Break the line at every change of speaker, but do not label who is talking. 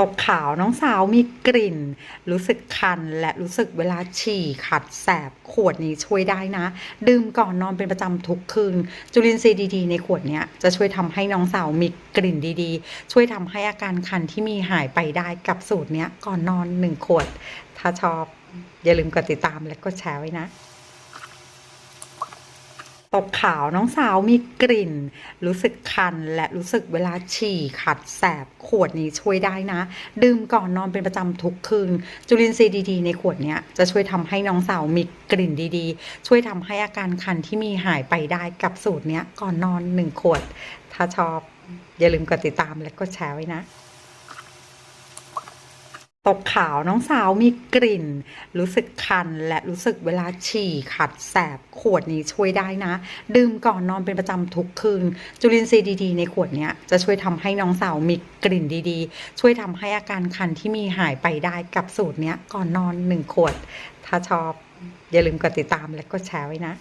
ตกขาวน้องสาวมีกลิ่น รู้สึกคันและรู้สึกเวลาฉี่ขัดแสบขวดนี้ช่วยได้นะ ดื่มก่อนนอนเป็นประจำทุกคืน จุลินทรีย์ดีๆในขวดเนี้ยจะช่วยทำให้น้องสาวมีกลิ่นดีๆ ช่วยทำให้อาการคันที่มีหายไปได้กับสูตรเนี้ยก่อนนอนหนึ่งขวด ถ้าชอบอย่าลืมกดติดตามและกดแชร์ไว้นะ ตกขาวน้องสาวมีกลิ่น รู้สึกคันและรู้สึกเวลาฉี่ขัดแสบขวดนี้ช่วยได้นะ ดื่มก่อนนอนเป็นประจำทุกคืน จุลินทรีย์ดีๆ ในขวดนี้จะช่วยทำให้น้องสาวมีกลิ่นดีๆ ช่วยทำให้อาการคันที่มีหายไปได้กับสูตรนี้ก่อนนอนหนึ่งขวด ถ้าชอบอย่าลืมกดติดตามและกดแชร์ไว้นะ ตกขาวน้องสาวมีกลิ่น รู้สึกคันและรู้สึกเวลาฉี่ขัดแสบขวดนี้ช่วยได้นะ ดื่มก่อนนอนเป็นประจำทุกคืน จุลินทรีย์ดีๆในขวดนี้จะช่วยทำให้น้องสาวมีกลิ่นดีๆ ช่วยทำให้อาการคันที่มีหายไปได้กับสูตรนี้ก่อนนอนหนึ่งขวด ถ้าชอบอย่าลืมกดติดตามและกดแชร์ไว้นะ